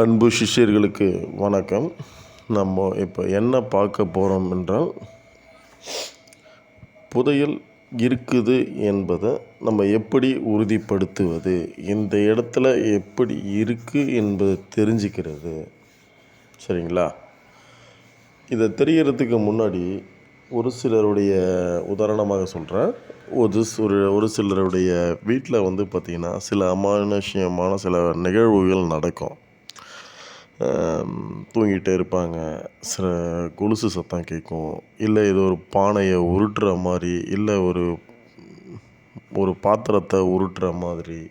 அன்பு சிஷ்யர்களுக்கு வணக்கம். நம்ம இப்போ என்ன பார்க்க போகிறோம் என்றால் புதையல் இருக்குது என்பதை நம்ம எப்படி உறுதிப்படுத்துவது இந்த இடத்துல எப்படி இருக்குது என்பதை தெரிஞ்சுக்கிறது. சரிங்களா? இதை தெரிகிறதுக்கு முன்னாடி ஒரு சிலருடைய உதாரணமாக சொல்கிறேன் ஒரு ஒரு ஒரு சிலருடைய வீட்டில் வந்து பார்த்திங்கன்னா சில அமானுஷ்யமான சில நிகழ்வுகள் நடக்கும். தூங்கிட்டே இருப்பாங்க. சில கொலுசு சத்தம் கேட்கும். இல்லை ஏதோ ஒரு பானையை உருட்டுற மாதிரி இல்லை ஒரு ஒரு பாத்திரத்தை உருட்டுற மாதிரி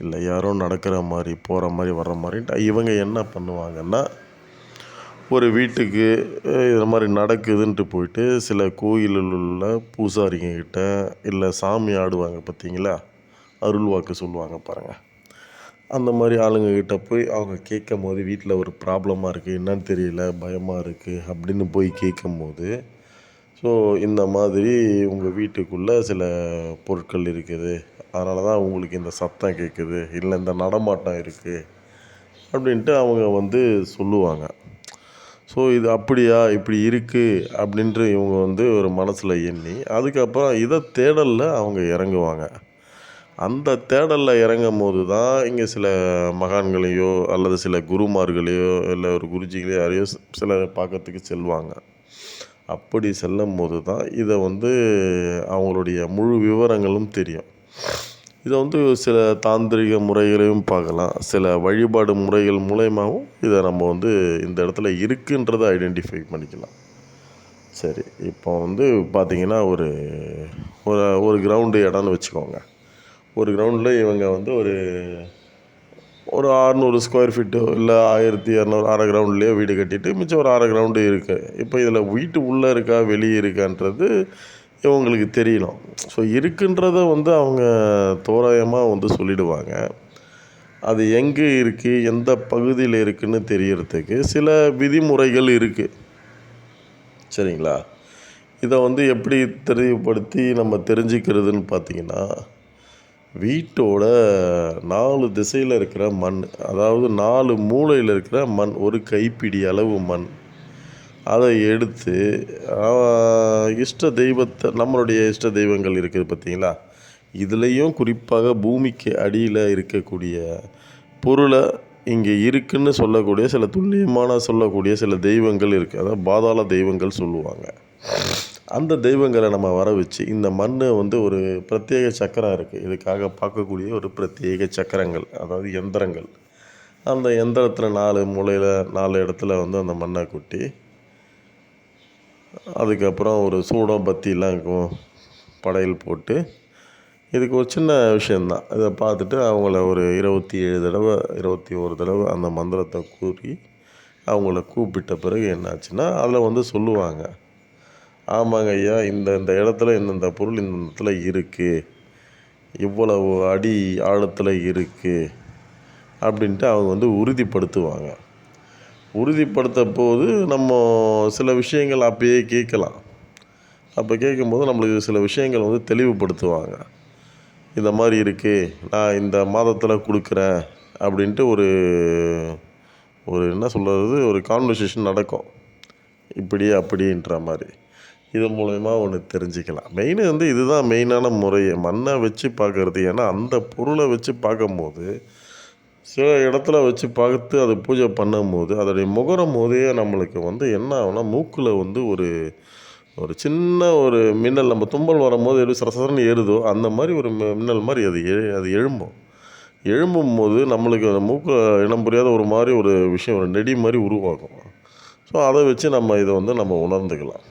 இல்லை யாரோ நடக்கிற மாதிரி போகிற மாதிரி வர்ற மாதிரி இவங்க என்ன பண்ணுவாங்கன்னா ஒரு வீட்டுக்கு இது மாதிரி நடக்குதுன்ட்டு போயிட்டு சில கோயிலில் உள்ள பூசாரிங்கக்கிட்ட இல்லை சாமி ஆடுவாங்க பார்த்தீங்களா அருள்வாக்கு சொல்லுவாங்க பாருங்கள் அந்த மாதிரி ஆளுங்கக்கிட்ட போய் அவங்க கேட்கும் போது வீட்டில் ஒரு ப்ராப்ளமாக இருக்குது என்னன்னு தெரியல பயமாக இருக்குது அப்படின்னு போய் கேட்கும் போது ஸோ இந்த மாதிரி உங்கள் வீட்டுக்குள்ளே சில பொருட்கள் இருக்குது. அதனால தான் உங்களுக்கு இந்த சத்தம் கேட்குது இல்லை இந்த நடமாட்டம் இருக்குது அப்படின்ட்டு அவங்க வந்து சொல்லுவாங்க. ஸோ இது அப்படியா இப்படி இருக்குது அப்படின்ட்டு இவங்க வந்து ஒரு மனசில் எண்ணி அதுக்கப்புறம் இதை தேடலில் அவங்க இறங்குவாங்க. அந்த தேடலில் இறங்கும் போது தான் இங்கே சில மகான்களையோ அல்லது சில குருமார்களையோ இல்லை ஒரு குருஜிகளையோ யாரையோ சில பார்க்கறதுக்கு செல்வாங்க. அப்படி செல்லும் போது தான் இதை வந்து அவங்களுடைய முழு விவரங்களும் தெரியும். இதை வந்து சில தாந்திரிக முறைகளையும் பார்க்கலாம். சில வழிபாடு முறைகள் மூலயமாவும் இதை நம்ம வந்து இந்த இடத்துல இருக்குன்றதை ஐடென்டிஃபை பண்ணிக்கலாம். சரி இப்போ வந்து பார்த்திங்கன்னா ஒரு ஒரு ஒரு கிரவுண்டு இடம்னு வச்சுக்கோங்க. ஒரு கிரவுண்டில் இவங்க வந்து ஒரு ஒரு அறநூறு ஸ்கொயர் ஃபீட்டோ இல்லை ஆயிரத்தி இரநூறு அரை கிரவுண்ட்லேயோ வீடு கட்டிட்டு மிச்சம் ஒரு அரை கிரவுண்டு இருக்குது இப்போ இதில் வீட்டு உள்ளே இருக்கா வெளியே இருக்கான்றது இவங்களுக்கு தெரியணும். ஸோ இருக்குன்றத வந்து அவங்க தோராயமாக வந்து சொல்லிடுவாங்க. அது எங்கே இருக்குது எந்த பகுதியில் இருக்குன்னு தெரியறதுக்கு சில விதிமுறைகள் இருக்குது சரிங்களா? இதை வந்து எப்படி தெளிவுபடுத்தி நம்ம தெரிஞ்சுக்கிறதுன்னு பார்த்தீங்கன்னா வீட்டோட நாலு திசையில் இருக்கிற மண் அதாவது நாலு மூலையில் இருக்கிற மண் ஒரு கைப்பிடி அளவு மண். அதை எடுத்து இஷ்ட தெய்வத்தை நம்மளுடைய இஷ்ட தெய்வங்கள் இருக்குது பார்த்திங்களா? இதுலேயும் குறிப்பாக பூமிக்கு அடியில் இருக்கக்கூடிய பொருளை இங்கே இருக்குன்னு சொல்லக்கூடிய சில துல்லியமான சொல்லக்கூடிய சில தெய்வங்கள் இருக்குது அதாவது பாதாள தெய்வங்கள் சொல்லுவாங்க. அந்த தெய்வங்களை நம்ம வர வச்சு இந்த மண் வந்து ஒரு பிரத்யேக சக்கரம் இருக்குது இதுக்காக பார்க்கக்கூடிய ஒரு பிரத்யேக சக்கரங்கள் அதாவது எந்திரங்கள். அந்த எந்திரத்தில் நாலு மூலையில் நாலு இடத்துல வந்து அந்த மண்ணை கொட்டி அதுக்கப்புறம் ஒரு சூடம் பத்திலாம் இருக்கும் படையல் போட்டு. இதுக்கு ஒரு சின்ன விஷயந்தான் இதை பார்த்துட்டு அவங்கள ஒரு இருபத்தி ஏழு தடவை இருபத்தி ஒரு தடவை அந்த மந்திரத்தை கூறி அவங்கள கூப்பிட்ட பிறகு என்னாச்சுன்னா அதில் வந்து சொல்லுவாங்க. ஆமாங்க ஐயா இந்த இந்த இடத்துல இந்தந்த பொருள் இந்த இடத்துல இருக்குது இவ்வளவு அடி ஆழத்தில் இருக்குது அப்படின்ட்டு அவங்க வந்து உறுதிப்படுத்துவாங்க. உறுதிப்படுத்த போது நம்ம சில விஷயங்கள் அப்பயே கேட்கலாம். அப்போ கேட்கும்போது நம்மளுக்கு சில விஷயங்கள் வந்து தெளிவுபடுத்துவாங்க. இந்த மாதிரி இருக்குது நான் இந்த மாதத்தில் கொடுக்குறேன் அப்படின்ட்டு ஒரு ஒரு என்ன சொல்கிறது ஒரு கான்வர்சேஷன் நடக்கும். இப்படி அப்படின்ற மாதிரி. இது மூலயமா ஒன்று தெரிஞ்சுக்கலாம். மெயின் வந்து இதுதான் மெயினான முறை மண்ணை வச்சு பார்க்கறது. ஏன்னா அந்த பொருளை வச்சு பார்க்கும்போது சில இடத்துல வச்சு பார்த்து அதை பூஜை பண்ணும்போது அதோடைய முகரம் போதே நம்மளுக்கு வந்து என்ன ஆகும்னா மூக்கில் வந்து ஒரு ஒரு சின்ன ஒரு மின்னல் நம்ம தும்பல் வரும்போது எப்படி சரசரன்னு ஏறுதோ அந்த மாதிரி ஒரு மி- மின்னல் மாதிரி அது எழு அது எழும்பும். எழும்பும் போது நம்மளுக்கு அந்த மூக்கு இனம் புரியாத ஒரு மாதிரி ஒரு விஷயம் ஒரு நெடி மாதிரி உருவாகும். ஸோ அதை வச்சு நம்ம இதை வந்து நம்ம உணர்ந்துக்கலாம்.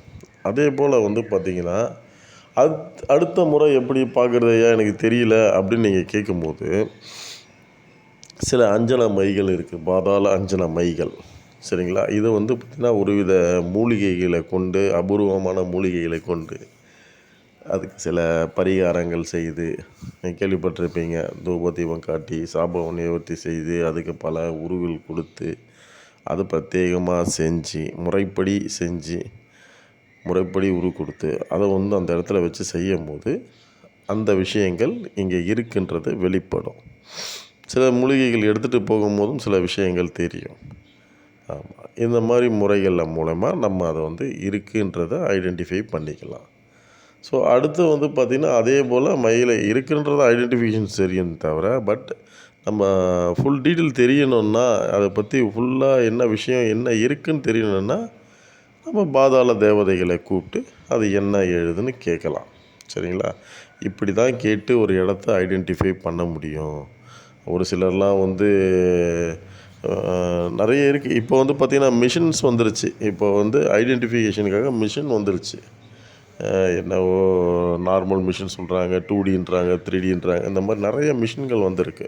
அதே போல் வந்து பார்த்திங்கன்னா அத் அடுத்த முறை எப்படி பார்க்குறது ஐயா எனக்கு தெரியல அப்படின்னு நீங்கள் கேட்கும்போது சில அஞ்சன மைகள் இருக்குது பாதாள அஞ்சன மைகள். சரிங்களா? இது வந்து பார்த்திங்கன்னா ஒருவித மூலிகைகளை கொண்டு அபூர்வமான மூலிகைகளை கொண்டு அதுக்கு சில பரிகாரங்கள் செய்து கேள்விப்பட்டிருப்பீங்க தூப தீபம் காட்டி சாபம் நிவர்த்தி செய்து அதுக்கு பல உருவில் கொடுத்து அது பிரத்யேகமாக செஞ்சு முறைப்படி செஞ்சு முறைப்படி உரு கொடுத்து அதை வந்து அந்த இடத்துல வச்சு செய்யும் போது அந்த விஷயங்கள் இங்கே இருக்கின்றது வெளிப்படும். சில மூலிகைகள் எடுத்துகிட்டு போகும்போதும் சில விஷயங்கள் தெரியும். ஆமாம் இந்த மாதிரி முறைகளில் மூலமாக நம்ம அதை வந்து இருக்குன்றதை ஐடென்டிஃபை பண்ணிக்கலாம். ஸோ அடுத்து வந்து பார்த்திங்கன்னா அதே போல் மயிலை இருக்குன்றத ஐடென்டிஃபிகேஷன் தெரியும் தவிர பட் நம்ம ஃபுல் டீட்டெயில் தெரியணுன்னா அதை பற்றி ஃபுல்லாக என்ன விஷயம் என்ன இருக்குன்னு தெரியணுன்னா நம்ம பாதாள தேவதைகளை கூப்பிட்டு அது என்ன எழுதுன்னு கேட்கலாம். சரிங்களா? இப்படி தான் கேட்டு ஒரு இடத்த ஐடென்டிஃபை பண்ண முடியும். ஒரு சிலர்லாம் வந்து நிறைய இருக்குது இப்போ வந்து பார்த்திங்கன்னா மிஷின்ஸ் வந்துருச்சு. இப்போ வந்து ஐடென்டிஃபிகேஷனுக்காக மிஷின் வந்துருச்சு. என்னவோ நார்மல் மிஷின் சொல்கிறாங்க டூ டின்றாங்க த்ரீ டின்றாங்க இந்த மாதிரி நிறைய மிஷின்கள் வந்திருக்கு.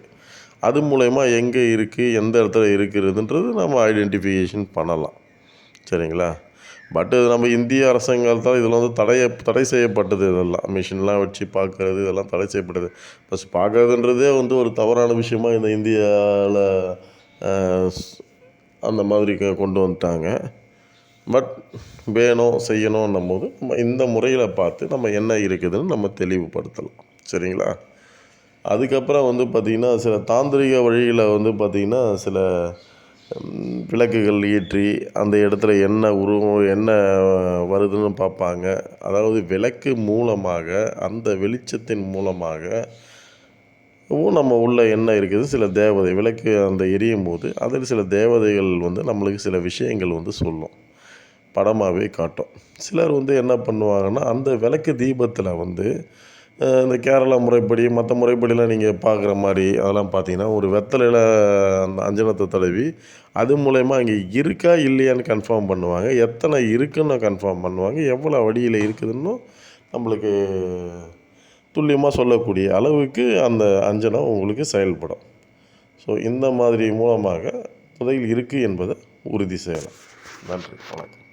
அது மூலயமா எங்கே இருக்குது எந்த இடத்துல இருக்கிறதுன்றது நம்ம ஐடென்டிஃபிகேஷன் பண்ணலாம். சரிங்களா? பட் நம்ம இந்திய அரசாங்கத்தால் இதெல்லாம் வந்து தடைய தடை செய்யப்பட்டது இதெல்லாம். மிஷின்லாம் வச்சு பார்க்கறது இதெல்லாம் தடை செய்யப்பட்டது. ப்ளஸ் பார்க்கறதுன்றதே வந்து ஒரு தவறான விஷயமா இந்த இந்தியாவில் அந்த மாதிரி க- கொண்டு வந்துட்டாங்க. பட் வேணும் செய்யணும்னும் போது நம்ம இந்த முறையில் பார்த்து நம்ம என்ன இருக்குதுன்னு நம்ம தெளிவுபடுத்தலாம். சரிங்களா? அதுக்கப்புறம் வந்து பார்த்திங்கன்னா சில தாந்திரிக வழியில் வந்து பார்த்திங்கன்னா சில விளக்குகள் ஏற்றி அந்த இடத்துல என்ன உருவம் என்ன வருதுன்னு பார்ப்பாங்க. அதாவது விளக்கு மூலமாக அந்த வெளிச்சத்தின் மூலமாக நம்ம உள்ள என்ன இருக்குது? சில தேவதை விளக்கு அந்த எரியும் போது அதில் சில தேவதைகள் வந்து நம்மளுக்கு சில விஷயங்கள் வந்து சொல்லும். படமாகவே காட்டும். சிலர் வந்து என்ன பண்ணுவாங்கன்னா அந்த விளக்கு தீபத்தில் வந்து இந்த கேரளா முறைப்படி மற்ற முறைப்படிலாம் நீங்கள் பார்க்குற மாதிரி அதெல்லாம் பார்த்தீங்கன்னா ஒரு வெத்தலையில் அந்த அஞ்சனத்தை தடவி அது மூலயமா அங்கே இருக்கா இல்லையான்னு கன்ஃபார்ம் பண்ணுவாங்க. எத்தனை இருக்குன்னு கன்ஃபார்ம் பண்ணுவாங்க. எவ்வளோ வடியில் இருக்குதுன்னு நம்மளுக்கு துல்லியமாக சொல்லக்கூடிய அளவுக்கு அந்த அஞ்சனம் உங்களுக்கு செயல்படும். ஸோ இந்த மாதிரி மூலமாக புதையில் இருக்குது என்பதை உறுதி செய்யலாம். நன்றி. வணக்கம்.